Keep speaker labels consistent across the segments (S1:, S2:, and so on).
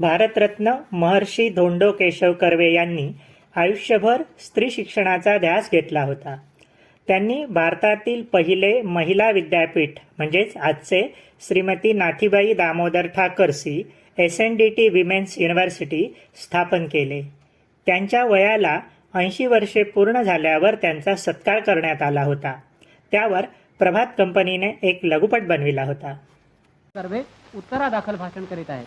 S1: भारतरत्न महर्षी धोंडो केशव कर्वे यांनी आयुष्यभर स्त्री शिक्षणाचा ध्यास घेतला होता. त्यांनी भारतातील पहिले महिला विद्यापीठ म्हणजेच आजचे Shrimati Nathibai Damodar Thackersey S N D T women's university स्थापन केले. त्यांच्या वयाला ऐंशी वर्षे पूर्ण झाल्यावर त्यांचा सत्कार करण्यात आला होता. त्यावर प्रभात कंपनीने एक लघुपट बनविला होता.
S2: कर्वे उत्तरादाखल भाषण करीत आहेत.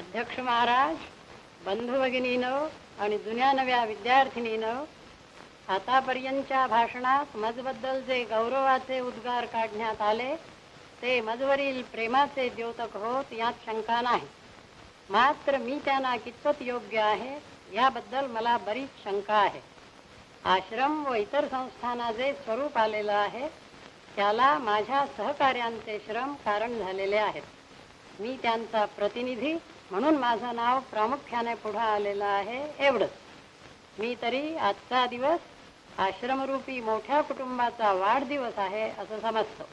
S3: अध्यक्ष महाराज बंधू भगिनीनं आणि जुन्या नव्या विद्यार्थिनीनं आतापर्यंतच्या भाषणात मजबद्दल जे गौरवाचे उद्गार काढण्यात आले ते मजवरील प्रेमाचे द्योतक होत यात शंका नाही. मात्र मी त्यांना कितपत योग्य आहे याबद्दल मला बरीच शंका आहे. आश्रम व इतर संस्थांना जे स्वरूप आलेलं आहे त्याला माझ्या सहकार्यांचे श्रम कारण झालेले आहेत. मी त्यांचा प्रतिनिधी म्हणून माझं नाव प्रामुख्याने पुढे आलेलं आहे एवढंच. मी तरी आजचा दिवस आश्रमरूपी मोठ्या कुटुंबाचा वाढदिवस आहे असं समजतो.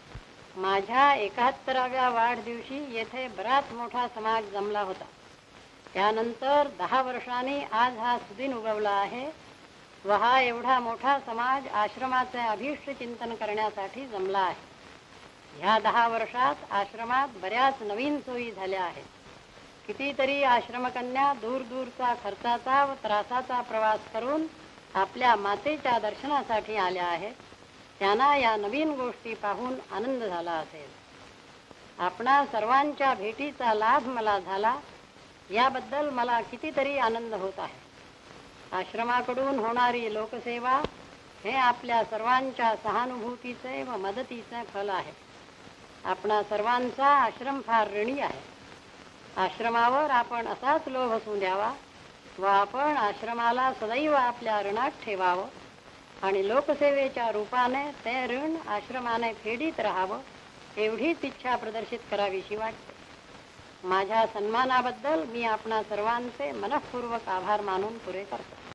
S3: माझ्या एकाहत्तराव्या वाढदिवशी येथे बराच मोठा समाज जमला होता. त्यानंतर दहा वर्षांनी आज हा सुदिन उगवला आहे. व हा एवढा मोठा समाज आश्रमाचे अभीष्ट चिंतन करण्यासाठी जमला आहे. ह्या दहा वर्षात आश्रमात बऱ्याच नवीन सोयी झाल्या आहेत. कितीतरी आश्रमकन्या दूर दूरचा खर्चाचा व त्रासाचा प्रवास करून आपल्या मातेच्या दर्शनासाठी आल्या आहेत. त्यांना या नवीन गोष्टी पाहून आनंद झाला असेल. आपणा सर्वांच्या भेटीचा लाभ मला झाला. याबद्दल मला कितीतरी आनंद होत आहे. आश्रमाकडून होणारी लोकसेवा हे आपल्या सर्वांच्या सहानुभूतीचे व मदतीचे फल आहे. आपणा सर्वांचा आश्रम फार ऋणी आहे. आश्रमावर आपण असाच लोभ असू द्यावा व आपण आश्रमाला सदैव आपल्या ऋणात ठेवावं आणि लोकसेवेच्या रूपाने ते ऋण आश्रमाने फेडीत राहावं एवढीच इच्छा प्रदर्शित करावीशी वाटते. माझ्या सन्मानाबद्दल मी आपणा सर्वांचे मनःपूर्वक आभार मानून पुरे करतो.